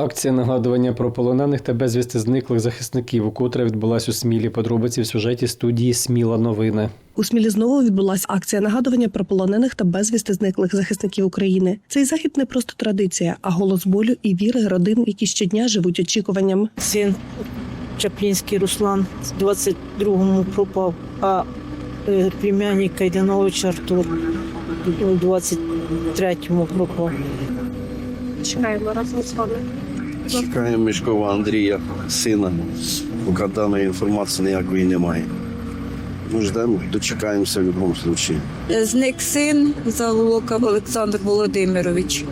Акція нагадування про полонених та безвісти зниклих захисників, укотре відбулась у Смілі. Подробиці в сюжеті студії Сміла новини. У Смілі знову відбулася акція нагадування про полонених та безвісти зниклих захисників України. Цей захід не просто традиція, а голос болю і віри родин, які щодня живуть очікуванням. Син Чаплінський Руслан в 22-му пропав, а е, племянник Кайданович Артур у 23-му пропав. Чекаємо разом з вами. Чекаємо Мішкова Андрія, сина. Поки даної інформації ніякої немає. Ну, ждемо, дочекаємося в будь-якому випадку. Зник син Заволока Олександр Володимирович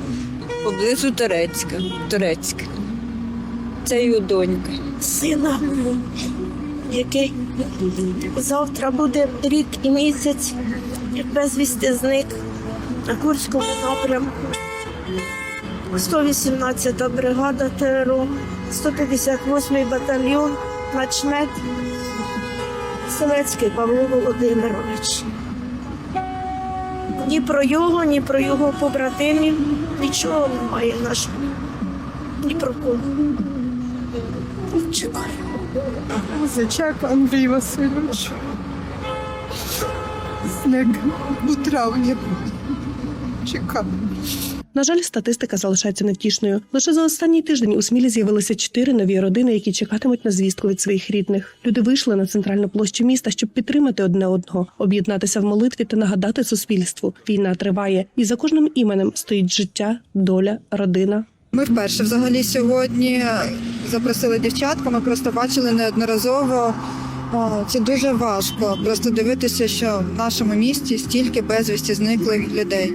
поблизу Турецька. Турецька. Це його донька. сина, який завтра буде рік і місяць, безвісти зник на Курському напрямку. 118-та бригада ТРО, 158-й батальйон, начмет Селецький Павло Володимирович. Ні про його, ні про його побратимів, нічого немає нашого. Ні про кого. Чекаю. Зачак Андрій Васильович. Зник у травні. Чекав. На жаль, статистика залишається невтішною. Лише за останній тиждень у Смілі з'явилися чотири нові родини, які чекатимуть на звістку від своїх рідних. Люди вийшли на центральну площу міста, щоб підтримати одне одного, об'єднатися в молитві та нагадати суспільству. Війна триває, і за кожним іменем стоїть життя, доля, родина. Ми вперше взагалі сьогодні запросили дівчатку. Ми просто бачили неодноразово. Це дуже важко. Просто дивитися, що в нашому місті стільки безвісті зниклих людей.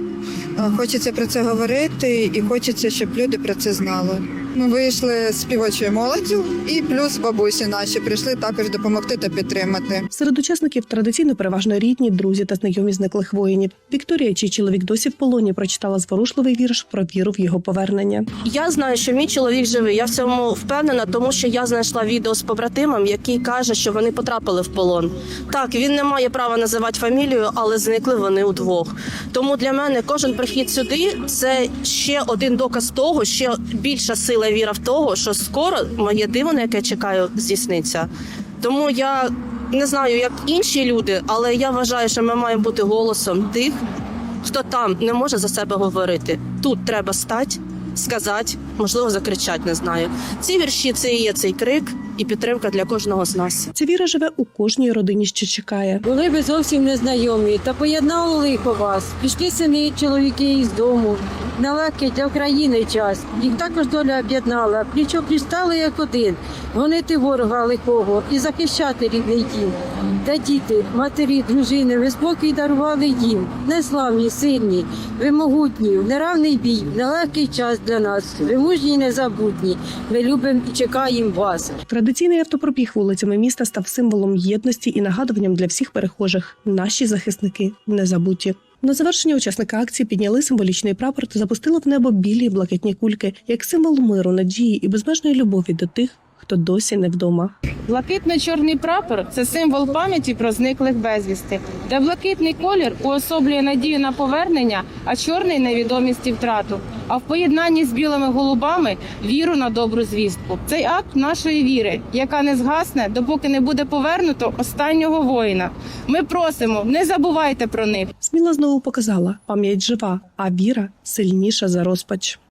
Хочеться про це говорити, і хочеться, щоб люди про це знали. Ми вийшли з співочою молоддю, і плюс бабусі наші прийшли також допомогти та підтримати. Серед учасників традиційно переважно рідні, друзі та знайомі зниклих воїнів. Вікторія, чий чоловік досі в полоні, прочитала зворушливий вірш про віру в його повернення. Я знаю, що мій чоловік живий. Я в цьому впевнена, тому що я знайшла відео з побратимом, який каже, що вони потрапили в полон. Так, він не має права називати фамілію, але зникли вони удвох. Тому для мене кожен прихід сюди це ще один доказ того, ще більша сила віра в того, що скоро моє диво, на яке чекаю, здійсниться. Тому я не знаю, як інші люди, але я вважаю, що ми маємо бути голосом тих, хто там не може за себе говорити. Тут треба стати, сказати, можливо, закричати, не знаю. Ці вірші це і є цей крик і підтримка для кожного з нас. Ця віра живе у кожній родині, що чекає. Були ви зовсім незнайомі, та поєднало лихо вас. Пішли сини, чоловіки із дому. Нелегкий для України час. Їх також доля об'єднала. Пліч опліч стали як один. Гонити ворога лихого і захищати рідний дім. Та діти, матері, дружини, ви спокій дарували їм. Неславні, сильні, ви могутні, в неравний бій, нелегкий час для нас. Ви мужні, незабутні. Ми любимо і чекаємо вас. Традиційний автопробіг вулицями міста став символом єдності і нагадуванням для всіх перехожих. Наші захисники не забуті. На завершення учасника акції підняли символічний прапор та запустили в небо білі блакитні кульки як символ миру, надії і безмежної любові до тих, хто досі не вдома. Блакитно-чорний прапор це символ пам'яті про зниклих безвісти, де блакитний колір уособлює надію на повернення, а чорний невідомість і втрату. А в поєднанні з білими голубами віру на добру звістку. Цей акт нашої віри, яка не згасне, допоки не буде повернуто останнього воїна. Ми просимо, не забувайте про них. Сміла знову показала, пам'ять жива, а віра сильніша за розпач.